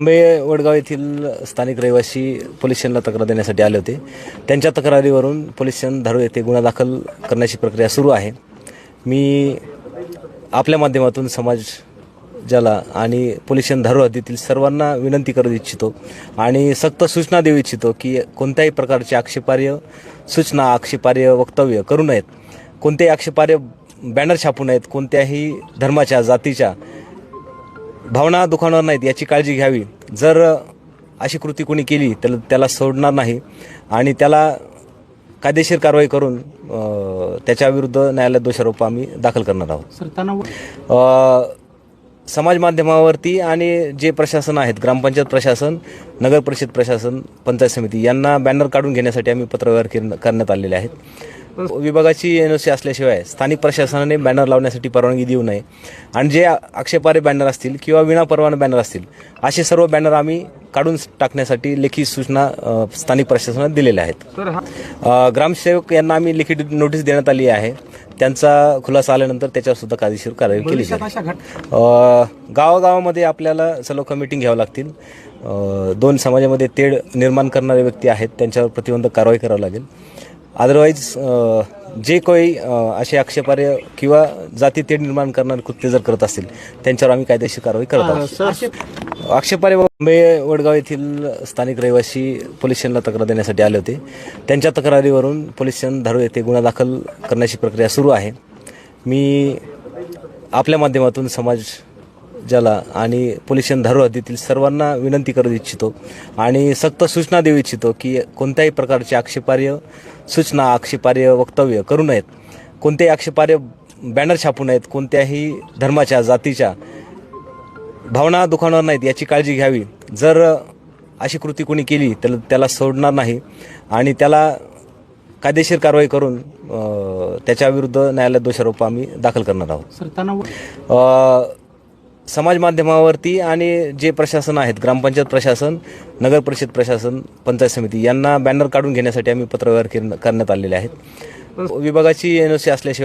मुंबई वडगाव येथील स्थानिक रहिवासी पोलीस स्टेशनला तक्रार देण्यासाठी आले होते. त्यांच्या तक्रारीवरून पोलीस स्टेशन येथे गुन्हा दाखल करण्याची प्रक्रिया सुरू आहे. मी आपल्या माध्यमातून समाज ज्याला आणि पोलीस स्टेशन धारूर हद्दीतील सर्वांना विनंती करू इच्छितो आणि सक्त सूचना देऊ इच्छितो की कोणत्याही प्रकारचे आक्षेपार्ह सूचना आक्षेपार्ह वक्तव्य करू नयेत. कोणत्याही आक्षेपार्ह बॅनर छापू नयेत. कोणत्याही धर्माच्या जातीच्या भावना दुखावणार नाहीत याची काळजी घ्यावी. जर अशी कृती कोणी केली तर त्याला सोडणार नाही आणि त्याला कायदेशीर कारवाई करून त्याच्याविरुद्ध न्यायालयात दोषारोप आम्ही दाखल करणार आहोत. समाज माध्यमावरती आणि जे प्रशासन आहेत ग्रामपंचायत प्रशासन नगर परिषद प्रशासन पंचायत समिती यांना बॅनर काढून घेण्यासाठी आम्ही पत्रव्यवहार केर- करण्यात आलेले आहेत. विभागाची एन असल्याशिवाय स्थानिक प्रशासनाने बॅनर लावण्यासाठी परवानगी देऊ नये. आणि जे आ- आक्षेपार्ह बॅनर असतील किंवा विनापरवाना बॅनर असतील असे सर्व बॅनर आम्ही काढून टाकण्यासाठी लेखी सूचना स्थानिक प्रशासनाने दिलेल्या आहेत. ग्रामसेवक यांना आम्ही लिखित नोटीस देण्यात आली आहे. त्यांचा खुलासा आल्यानंतर त्याच्यावर सुद्धा कायदेशीर कारवाई केली जाईल. गावागावामध्ये आपल्याला सलोखा मिटिंग घ्यावं लागतील. दोन समाजामध्ये तेढ निर्माण करणारे व्यक्ती आहेत त्यांच्यावर प्रतिबंधक कारवाई करावी लागेल. अदरवाईज जे काही अ, असे आक्षेपार्ह किंवा जाती तेढ निर्माण करणारे कृत्य जर करत असतील त्यांच्यावर आम्ही कायदेशीर कारवाई करत आहोत. आक्षेपार्ह मुंबई वडगाव येथील स्थानिक रहिवासी पोलीस स्टेशनला तक्रार देण्यासाठी आले होते. त्यांच्या तक्रारीवरून पोलीस स्टेशन धारूर येथे गुन्हा दाखल करण्याची प्रक्रिया सुरू आहे. मी आपल्या माध्यमातून समाज ज्याला आणि पोलीस स्टेशन धारूर हद्दीतील सर्वांना विनंती करू इच्छितो आणि सक्त सूचना देऊ इच्छितो की कोणत्याही प्रकारचे आक्षेपार्ह सूचना आक्षेपार्ह वक्तव्य करू नयेत. कोणत्याही आक्षेपार्ह बॅनर छापू नयेत. कोणत्याही धर्माच्या जातीच्या भावना दुखावणार नाहीत याची काळजी घ्यावी. जर अशी कृती कोणी केली तर त्याला सोडणार नाही आणि त्याला कायदेशीर कारवाई करून त्याच्याविरुद्ध न्यायालयात दोषारोप आम्ही दाखल करणार आहोत. समाज माध्यमावरती आणि जे प्रशासन आहेत ग्रामपंचायत प्रशासन नगर परिषद प्रशासन पंचायत समिती यांना बॅनर काढून घेण्यासाठी आम्ही पत्रव्यवहार केर- करण्यात आलेले आहेत. विभागाची एन असल्याशिवाय